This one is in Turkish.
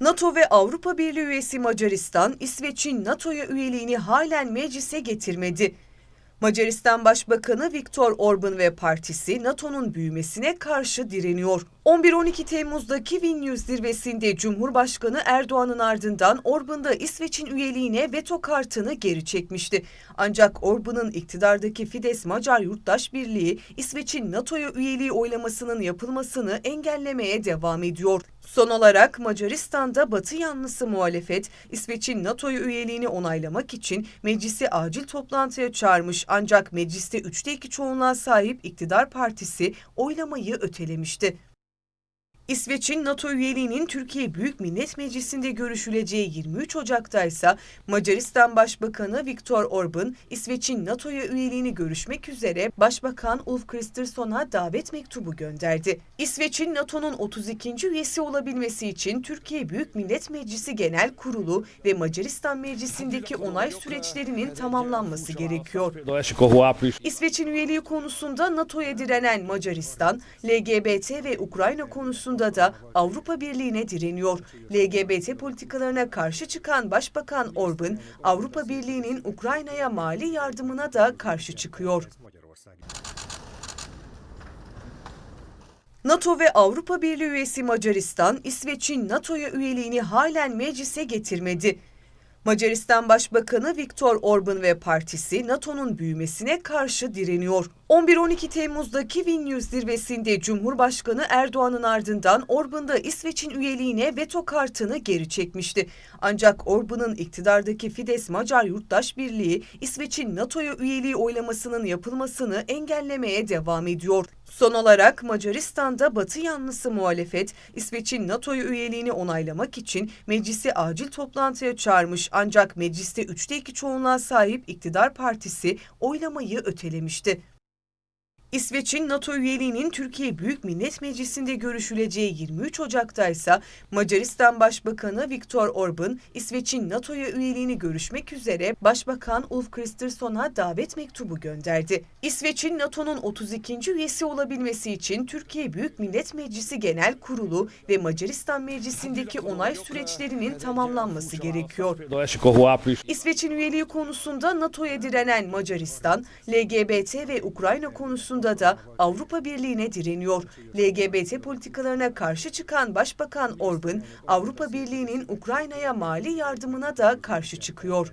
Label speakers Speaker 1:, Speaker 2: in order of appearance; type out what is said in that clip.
Speaker 1: NATO ve Avrupa Birliği üyesi Macaristan, İsveç'in NATO'ya üyeliğini halen meclise getirmedi. Macaristan Başbakanı Viktor Orban ve partisi NATO'nun büyümesine karşı direniyor. 11-12 Temmuz'daki Vilnius zirvesinde Cumhurbaşkanı Erdoğan'ın ardından Orban da İsveç'in üyeliğine veto kartını geri çekmişti. Ancak Orban'ın iktidardaki Fides Macar Yurttaş Birliği İsveç'in NATO'ya üyeliği oylamasının yapılmasını engellemeye devam ediyor. Son olarak Macaristan'da Batı yanlısı muhalefet İsveç'in NATO'ya üyeliğini onaylamak için meclisi acil toplantıya çağırmış ancak mecliste 3'te 2 çoğunluğa sahip iktidar partisi oylamayı ötelemişti. İsveç'in NATO üyeliğinin Türkiye Büyük Millet Meclisi'nde görüşüleceği 23 Ocak'ta ise Macaristan Başbakanı Viktor Orban, İsveç'in NATO'ya üyeliğini görüşmek üzere Başbakan Ulf Kristersson'a davet mektubu gönderdi. İsveç'in NATO'nun 32. üyesi olabilmesi için Türkiye Büyük Millet Meclisi Genel Kurulu ve Macaristan Meclisi'ndeki onay süreçlerinin tamamlanması gerekiyor. İsveç'in üyeliği konusunda NATO'ya direnen Macaristan, LGBT ve Ukrayna konusunda da Avrupa Birliği'ne direniyor. LGBT politikalarına karşı çıkan Başbakan Orban, Avrupa Birliği'nin Ukrayna'ya mali yardımına da karşı çıkıyor. NATO ve Avrupa Birliği üyesi Macaristan, İsveç'in NATO'ya üyeliğini halen meclise getirmedi. Macaristan Başbakanı Viktor Orban ve partisi NATO'nun büyümesine karşı direniyor. 11-12 Temmuz'daki Vilnius zirvesinde Cumhurbaşkanı Erdoğan'ın ardından Orban da İsveç'in üyeliğine veto kartını geri çekmişti. Ancak Orban'ın iktidardaki Fides Macar Yurttaş Birliği İsveç'in NATO'ya üyeliği oylamasının yapılmasını engellemeye devam ediyor. Son olarak Macaristan'da Batı yanlısı muhalefet İsveç'in NATO'ya üyeliğini onaylamak için meclisi acil toplantıya çağırmış ancak mecliste 3'te 2 çoğunluğa sahip iktidar partisi oylamayı ötelemişti. İsveç'in NATO üyeliğinin Türkiye Büyük Millet Meclisi'nde görüşüleceği 23 Ocak'ta ise Macaristan Başbakanı Viktor Orban, İsveç'in NATO'ya üyeliğini görüşmek üzere Başbakan Ulf Kristersson'a davet mektubu gönderdi. İsveç'in NATO'nun 32. üyesi olabilmesi için Türkiye Büyük Millet Meclisi Genel Kurulu ve Macaristan Meclisi'ndeki onay süreçlerinin tamamlanması gerekiyor. İsveç'in üyeliği konusunda NATO'ya direnen Macaristan, LGBT ve Ukrayna konusunda da Avrupa Birliği'ne direniyor. LGBT politikalarına karşı çıkan Başbakan Orban, Avrupa Birliği'nin Ukrayna'ya mali yardımına da karşı çıkıyor.